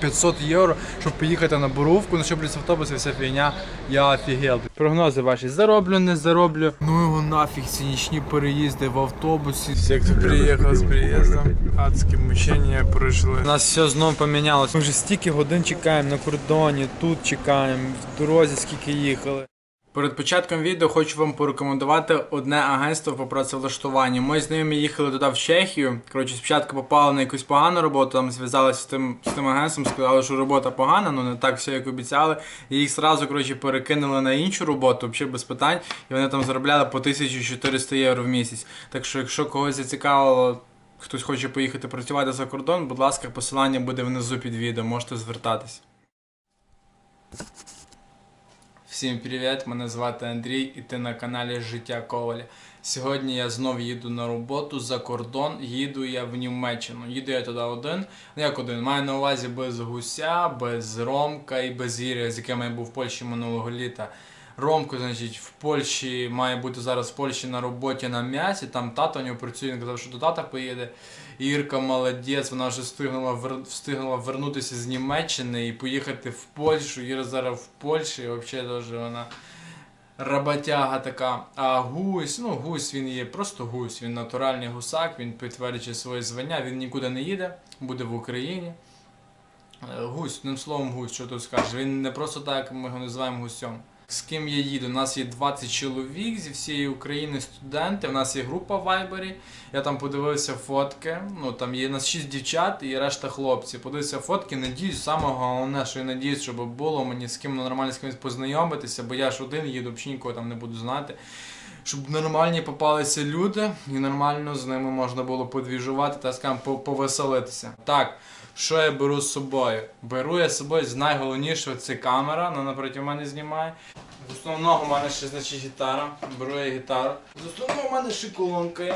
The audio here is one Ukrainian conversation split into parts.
500 євро, щоб поїхати на Боровку, ну щоб автобуси, вся фігня, я офігел. Прогнози ваші зароблю, не зароблю. Ну його нафіг, ці нічні переїзди в автобусі. Всі, хто приїхав з приїздом, адські мучення пройшли. У нас все знову помінялось. Ми вже стільки годин чекаємо на кордоні, тут чекаємо, в дорозі скільки їхали. Перед початком відео хочу вам порекомендувати одне агентство по працевлаштуванню. Мої знайомі їхали туди в Чехію. Коротше, спочатку попали на якусь погану роботу, там зв'язалися з тим, з тим агентством, сказали, що робота погана, ну не так все, як обіцяли. І їх зразу коротше, перекинули на іншу роботу, взагалі без питань. І вони там заробляли по 1400 євро в місяць. Так що, якщо когось зацікавило, хтось хоче поїхати працювати за кордон, будь ласка, посилання буде внизу під відео, можете звертатись. Всім привіт! Мене звати Андрій і ти на каналі Життя Коваля. Сьогодні я знов їду на роботу за кордон. Їду я в Німеччину. Їду я туди один. Ну як один? Маю на увазі без гуся, без Ромка і без Ірія, з яким я був в Польщі минулого літа. Ромко, значить, в Польщі має бути зараз в Польщі на роботі на м'ясі. Там тато у нього працює, він казав, що до тата поїде. Ірка молодець, вона вже встигнула встигнула вернутися з Німеччини і поїхати в Польщу. Іра зараз в Польщі, взагалі дуже вона роботяга така. А гусь, ну гусь він є просто гусь, він натуральний гусак, він підтверджує своє звання, він нікуди не їде, буде в Україні. Е, Гусь, одним словом, гусь, що тут скажеш. Він не просто так, ми його називаємо гусем. З ким я їду? У нас є 20 чоловік зі всієї України студенти. У нас є група в Вайбері. Я там подивився фотки. Ну там є у нас 6 дівчат і решта хлопців. Подивився фотки. Надіюсь, саме головне, що я надіюсь, щоб було мені з ким нормально з кимось познайомитися, бо я ж один їду, взагалі нікого там не буду знати. Щоб нормальні попалися люди і нормально з ними можна було подвіжувати та по- повеселитися. Так, що я беру з собою? Беру я з собою з найголовнішого це камера, вона напроти мене знімає. З основного в мене ще значить гітара. Беру я гітару. З основного в мене ще колонка є.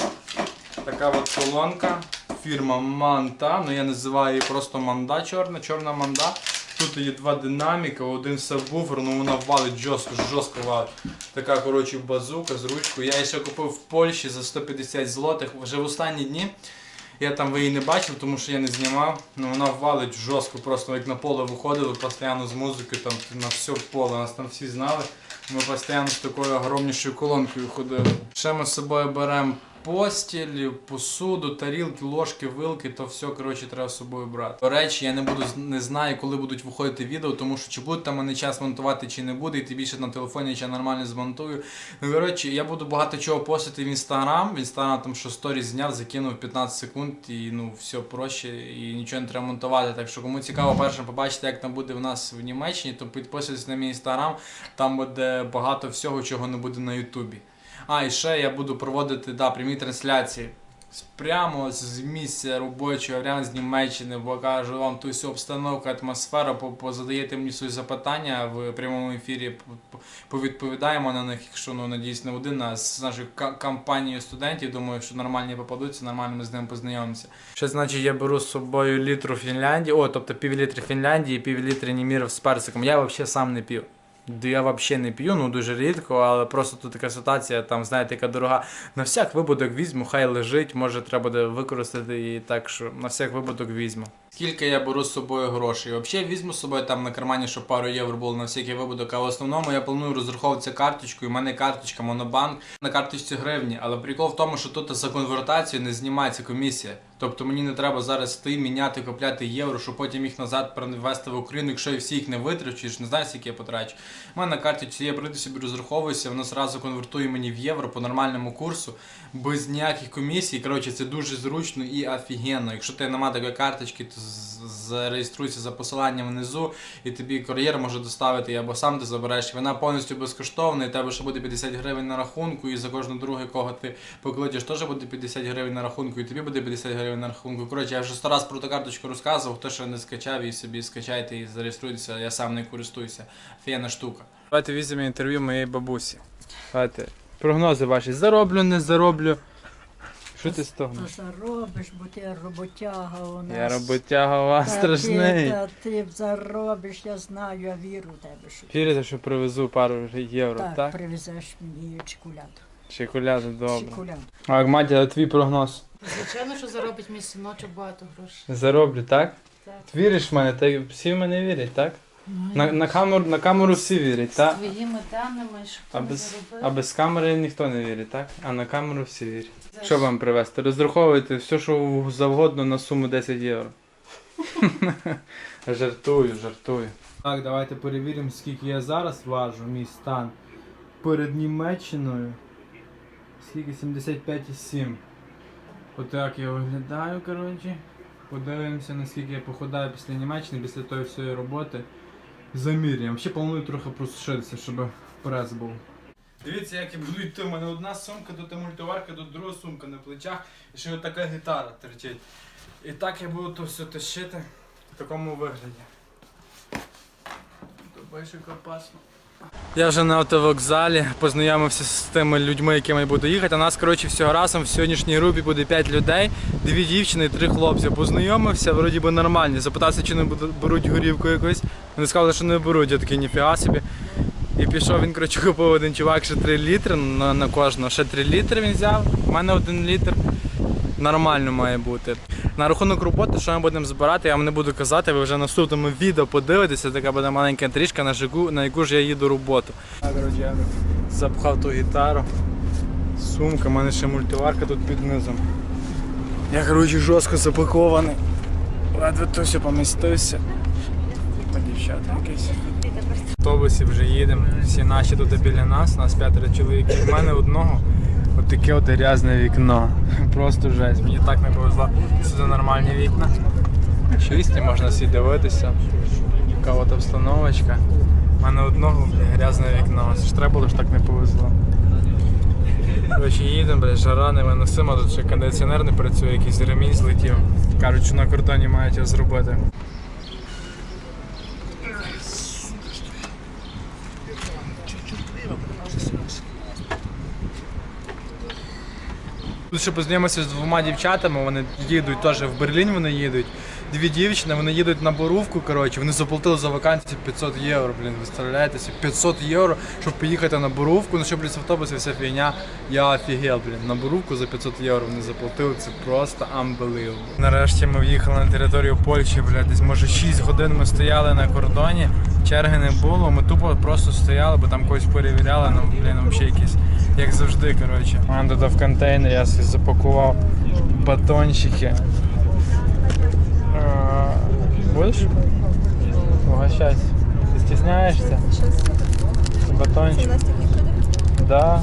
Така от колонка. Фірма Манта. Ну я називаю її просто манда чорна, чорна манда. Тут є два динаміка, один сабвуфер, ну вона валить жорстко, жорстко валить. Така, коротше, базука з ручкою. Я її ще купив в Польщі за 150 злотих. Вже в останні дні. Я там ви її не бачив, тому що я не знімав. Ну вона валить жорстко, просто як на поле виходили постійно з музикою, там на все поле. Нас там всі знали. Ми постійно з такою огромнішою колонкою ходили. Ще ми з собою беремо постіль, посуду, тарілки, ложки, вилки, то все коротше треба з собою брати. До речі, я не буду не знаю, коли будуть виходити відео, тому що чи буде там мене час монтувати, чи не буде, і тим більше на телефоні чи я нормально змонтую. Ну коротше, я буду багато чого постити в інстаграм. В інстаграм там що сторіс зняв, закинув 15 секунд і ну все проще і нічого не треба монтувати. Так що кому цікаво перше побачити, як там буде в нас в Німеччині, то підписуйтесь на мій інстаграм. Там буде багато всього, чого не буде на Ютубі. А, і ще я буду проводити да, прямі трансляції. Прямо з місця робочого, прямо з Німеччини, покажу вам ту всю обстановку, атмосферу, по- позадаєте мені свої запитання в прямому ефірі, по- по- повідповідаємо на них, якщо ну надіюсь не один, а з нашою ка- компанією студентів. Думаю, що нормальні попадуться, нормально ми з ними познайомимося. Що значить, я беру з собою літру Фінляндії, о, тобто пів літри Фінляндії, пів літри Німірів з персиком. Я взагалі сам не п'ю. Да Я взагалі не п'ю, ну дуже рідко, але просто тут така ситуація, там знаєте, яка дорога. На всяк випадок візьму, хай лежить, може треба буде використати її так, що на всяк випадок візьму. Скільки я беру з собою грошей? Взагалі візьму з собою там на кармані, щоб пару євро було на всякий випадок. А в основному я планую розраховуватися карточкою. У мене карточка Монобанк на карточці гривні. Але прикол в тому, що тут за конвертацію не знімається комісія. Тобто мені не треба зараз йти, міняти, купляти євро, щоб потім їх назад перевести в Україну, якщо я всі їх не витрачу, я ж не знаю, скільки я потрачу. У мене на карточці є, прийду собі розраховуюся, воно зразу конвертує мені в євро по нормальному курсу, без ніяких комісій. Коротше, це дуже зручно і офігенно. Якщо ти немає такої карточки, то зареєструйся за посиланням внизу, і тобі кур'єр може доставити, або сам ти забереш. Вона повністю безкоштовна, і тебе ще буде 50 гривень на рахунку, і за кожну другу, кого ти покличеш, теж буде 50 гривень на рахунку, і тобі буде 50 гривень на рахунку. Коротше, я вже сто раз про ту карточку розказував, хто ще не скачав і собі скачайте і зареєструйтеся, я сам не користуюся. Фіяна штука. Давайте візьмемо інтерв'ю моєї бабусі. Давайте. Прогнози ваші. Зароблю, не зароблю. Що ти стогнеш? Та заробиш, бо ти роботяга у нас. Я роботяга у вас Та страшний. Ти, та ти заробиш, я знаю, я вірю в тебе. Що Вірите, що привезу пару євро, так, так? привезеш мені чекуляду. Чекуляду, добре. Чекуляду. А Матя, твій прогноз. Звичайно, що заробить мій синочок багато грошей. Зароблю, так? Так. Віриш в мене, та всі в мене вірять, так? На, на, камеру, на камеру всі вірять, так? Твоїми даними, що А ти не без, заробив. а без камери ніхто не вірить, так? А на камеру всі вірять. За Що вам привезти? Розраховуйте все, що завгодно на суму 10 євро. жартую, жартую. Так, давайте перевіримо, скільки я зараз важу, мій стан перед Німеччиною. Скільки 75,7. Отак я виглядаю, коротше. Подивимося, наскільки я похудаю після Німеччини, після тої всієї роботи. Заміряємо. Ще планую трохи просушитися, щоб прес був. Дивіться, як я буду йти. У мене одна сумка, тут мультиварка, тут друга сумка на плечах, і ще така гітара терчить. І так я буду то все тащити в такому вигляді. Бачиш, як опасно. Я вже на автовокзалі познайомився з тими людьми, якими буду їхати. У нас, коротше, всього разом в сьогоднішній групі буде 5 людей, дві дівчини і три хлопці. Познайомився, вроді би нормальні. Запитався, чи не беруть горівку якусь. Вони сказали, що не беруть, я такий ніфіга собі. І пішов він, коротше, купив один чувак ще 3 літри на, на кожного. Ще 3 літри він взяв. У мене один літр. Нормально має бути. На рахунок роботи, що ми будемо збирати, я вам не буду казати, ви вже в наступному відео подивитеся, така буде маленька трішка, на яку, на яку ж я їду роботу. Я запхав ту гітару. Сумка, в мене ще мультиварка тут під низом. Я, коротше, жорстко запакований. Ледве то все помістився. Дівчата якісь. В автобусі вже їдемо. Всі наші тут біля нас, нас п'ятеро чоловіків. У мене одного отаке от грязне вікно. Просто жесть. Мені так не повезло. Сюди нормальні вікна. Чисті, можна всі дивитися. Така от обстановочка. У мене одного грязне вікно. Це ж треба було ж так не повезло. Коротше, їдемо, бля, жара невиносима, тут ще кондиціонер не працює, якийсь ремінь злетів. Кажуть, що на кордоні мають його зробити. Тут ще познайомився з двома дівчатами, вони їдуть теж в Берлін, вони їдуть. Дві дівчини, вони їдуть на Боровку, коротше, вони заплатили за вакансію 500 євро, блін, виставляєте собі 500 євро, щоб поїхати на Боровку, ну що, блін, з автобусі вся фігня, я офігел, блін, на Боровку за 500 євро вони заплатили, це просто unbelievable. Нарешті ми в'їхали на територію Польщі, блядь, десь може 6 годин ми стояли на кордоні, черги не було, ми тупо просто стояли, бо там когось перевіряли, ну, блін, взагалі якісь, як завжди, коротше. Мене тут в контейнер я собі запакував батончики. Будеш? Угощайся. Ти стісняєшся? Батончик. Да.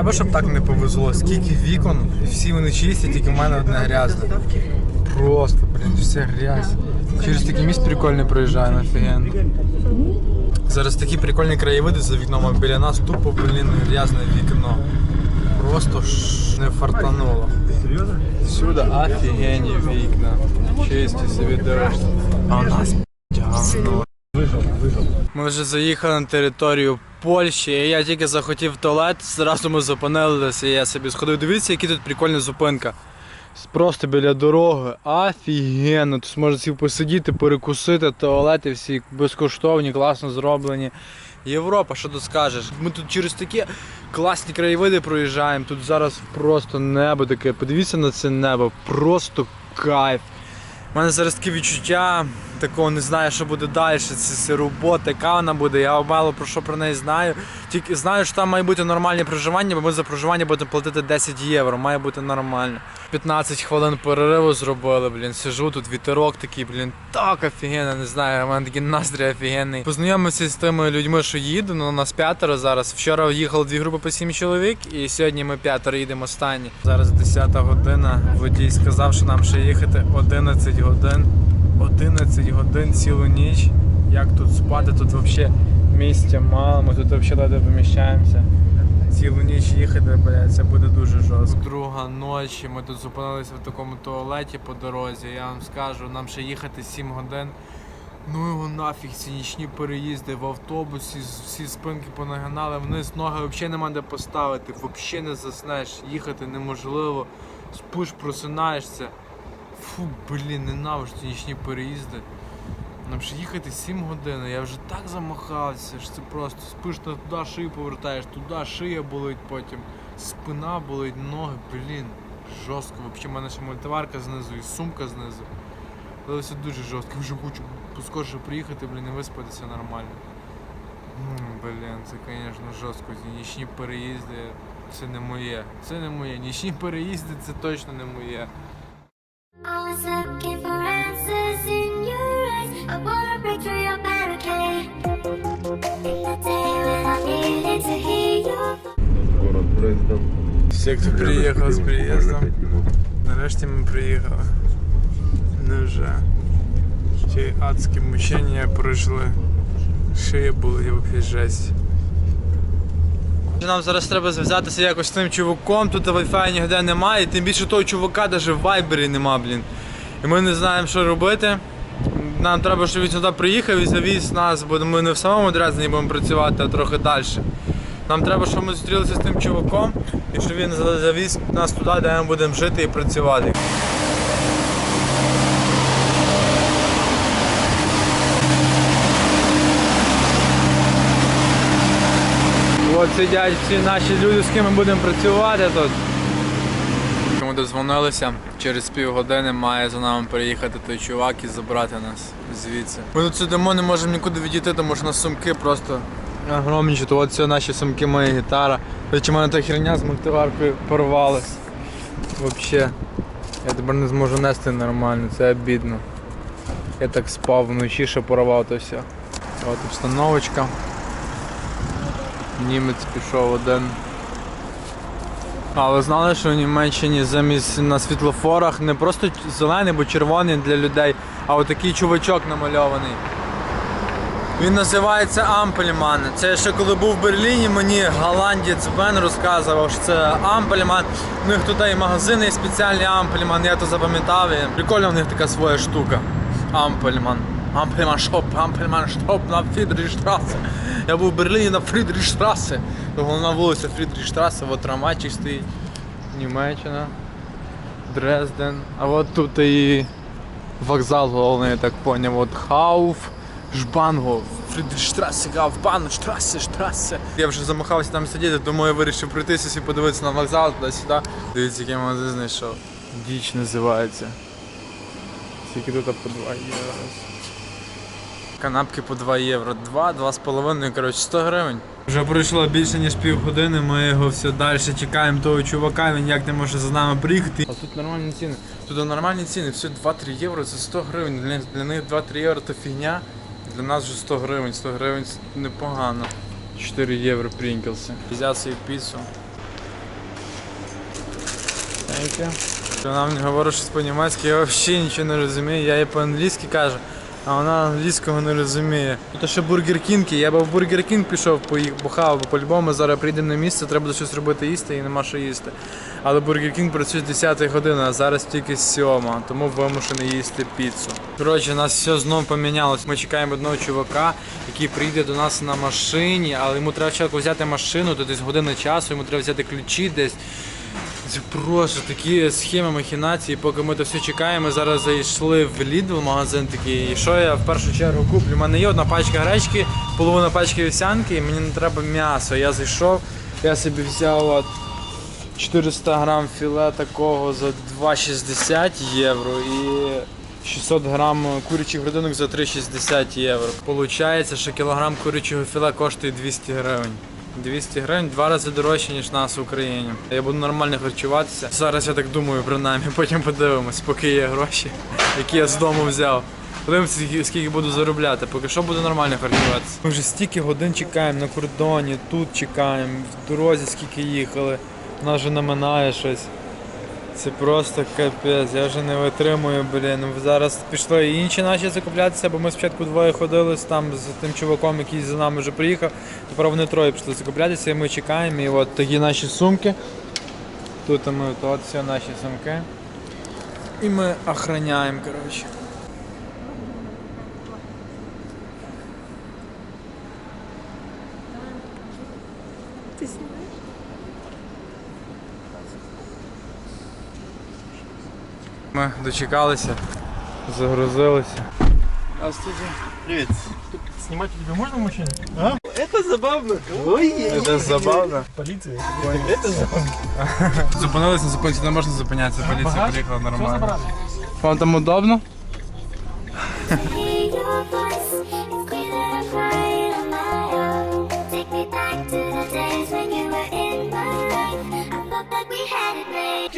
Треба, щоб так не повезло. Скільки вікон, всі вони чисті, тільки в мене одне грязне. Просто, блін, все грязь. Через такий міст прикольний проїжджаємо, офігенно. Зараз такі прикольні краєвиди за вікном, а біля нас тупо, блін, грязне вікно. Просто ж не фартануло. Всюди офігенні вікна. Чисті собі дивишся. А у нас Ми вже заїхали на територію Польщі, і я тільки захотів туалет, зразу ми зупинилися, і я собі сходив. Дивіться, які тут прикольна зупинка. Просто біля дороги. Офігенно. Тут можна всі посидіти, перекусити, туалети всі безкоштовні, класно зроблені. Європа, що тут скажеш? Ми тут через такі класні краєвиди проїжджаємо. Тут зараз просто небо таке. Подивіться на це небо, просто кайф. У мене зараз таке відчуття, такого не знаю, що буде далі. Це, робота, яка вона буде. Я мало про що про неї знаю. Тільки знаю, що там має бути нормальне проживання, бо ми за проживання будемо платити 10 євро. Має бути нормально. 15 хвилин перериву зробили, блін. Сижу тут, вітерок такий, блін, так офігенно, не знаю. У мене такий настрій офігенний. Познайомився з тими людьми, що їду. Ну, нас п'ятеро зараз. Вчора їхали дві групи по 7 чоловік, і сьогодні ми п'ятеро їдемо останні. Зараз 10 година. Водій сказав, що нам ще їхати 11 годин. 11 годин цілу ніч. Як тут спати? Тут взагалі місця мало, ми тут взагалі ледве поміщаємося. Цілу ніч їхати, блядь, це буде дуже жорстко. Друга ночі, ми тут зупинилися в такому туалеті по дорозі. Я вам скажу, нам ще їхати 7 годин. Ну його нафіг, ці нічні переїзди в автобусі, всі спинки понагинали вниз, ноги взагалі нема де поставити, взагалі не заснеш, їхати неможливо, спиш, просинаєшся. Фу, блін, ненавиджу ці нічні переїзди. Нам ще їхати 7 годин, я вже так замахався, що це просто спиш на туди шию повертаєш, туди шия болить потім, спина болить, ноги, блін, жорстко. Взагалі в мене ще мультиварка знизу і сумка знизу. Але все дуже жорстко, вже хочу поскорше приїхати, блін, і виспатися нормально. Блін, це, звісно, жорстко. Нічні переїзди це не моє. Це не моє. Нічні переїзди це точно не моє. I was looking for answers in your eyes. I wanna break through your barricade. In the day when I needed to hear your Город Дрезден. Всі, хто приїхав з приїздом. Нарешті ми приїхали. Невже. Ті адські мучення пройшли. Шия були і взагалі жесть. Нам зараз треба зв'язатися якось з тим чуваком, тут Wi-Fi ніде немає, і тим більше того чувака навіть в вайбері нема, блін. І ми не знаємо, що робити. Нам треба, щоб він сюди приїхав і завіз нас, бо ми не в самому Дрездені будемо працювати, а трохи далі. Нам треба, щоб ми зустрілися з тим чуваком і щоб він завіз нас туди, де ми будемо жити і працювати. От сидять всі наші люди, з ким ми будемо працювати тут. Ми дозвонилися, через півгодини має за нами приїхати той чувак і забрати нас звідси. Ми тут сидимо, не можемо нікуди відійти, тому що на сумки просто огромніші. То от наші сумки, моя гітара. Речі, мене та херня з мультиваркою порвалась. Взагалі. Я тепер не зможу нести нормально, це обідно. Я так спав вночі, що порвав то все. От обстановочка. Німець пішов один. А ви знали, що в Німеччині замість на світлофорах не просто зелений або червоний для людей, а отакий чувачок намальований. Він називається Ампельман. Це ще коли був в Берліні, мені голландець Бен розказував, що це Ампельман. У них тут і магазини є спеціальні Ампельман, я то запам'ятав. І прикольна в них така своя штука. Ампельман. Ампельман шоп на Фрідріштрассе. Я був в Берліні на Фрідріштрассе. Головна вулиця Фрідріштрассе, от трамвайчик стоїть. Німеччина. Дрезден. А от тут і вокзал головний, я так поняв. От Хауф. Жбанго, Фрідріштрассе, Гауфбан, Штрасе, Штрасе. Я вже замахався там сидіти, тому я вирішив пройтися і подивитися на вокзал туди-сюди. Дивіться, який магазин знайшов. Діч називається. Скільки тут по 2 євро. Канапки по 2 євро. 2, 2,5, коротше, 100 гривень. Вже пройшло більше ніж півгодини, ми його все далі чекаємо того чувака, він як не може за нами приїхати. А тут нормальні ціни. Тут нормальні ціни, все 2-3 євро це 100 гривень. Для, для них 2-3 євро то фігня. Для нас вже 100 гривень, 100 гривень це непогано. 4 євро прінкелси. Взяв собі піцу. Вона мені говорить щось по-німецьки, я взагалі нічого не розумію, я їй по-англійськи кажу, а вона англійського не розуміє. Тут ще Бургер Кінг, є, я б в Бургер Кінг пішов, бухав, бо по-любому зараз прийдемо на місце, треба щось робити їсти і нема що їсти. Але Бургер Кінг працює з 10 години, а зараз тільки з 7, тому вимушений їсти піцу. Коротше, у нас все знову помінялось. Ми чекаємо одного чувака, який прийде до нас на машині, але йому треба взяти машину, то десь година часу, йому треба взяти ключі десь. Це просто такі схеми махінації, поки ми то все чекаємо. Ми зараз зайшли в Lidl магазин такий. І що я в першу чергу куплю? У мене є одна пачка гречки, половина пачки вівсянки, і мені не треба м'ясо. Я зайшов, я собі взяв от 400 грам філе такого за 2,60 євро і 600 грам курячих грудинок за 3,60 євро. Получається, що кілограм курячого філе коштує 200 гривень. 200 гривень два рази дорожче, ніж нас в Україні. Я буду нормально харчуватися. Зараз я так думаю, принаймні, потім подивимось, поки є гроші, які я з дому взяв. Подивимося, скільки- буду заробляти, поки що буду нормально харчуватися. Ми вже стільки годин чекаємо на кордоні, тут чекаємо, в дорозі скільки їхали, нас вже наминає щось. Це просто капець, я вже не витримую, блін. Зараз пішли і інші наші закуплятися, бо ми спочатку двоє ходили там з тим чуваком, який за нами вже приїхав. Тепер вони троє пішли закуплятися, і ми чекаємо. І от такі наші сумки. Тут ми от, от все наші сумки. І ми охраняємо, коротше. Ми дочекалися, загрузилися. Привет. Снимать тебя можно в машине? Это забавно. Ой, Це забавно. Полиция. это забавно. Зупинилися на зупинці, не можна зупинятися, поліція приїхала нормально. Вам там удобно? hear your voice. It's clear that I'm crying on my own. Take me back to the days when you were in my life. I thought that we had it made.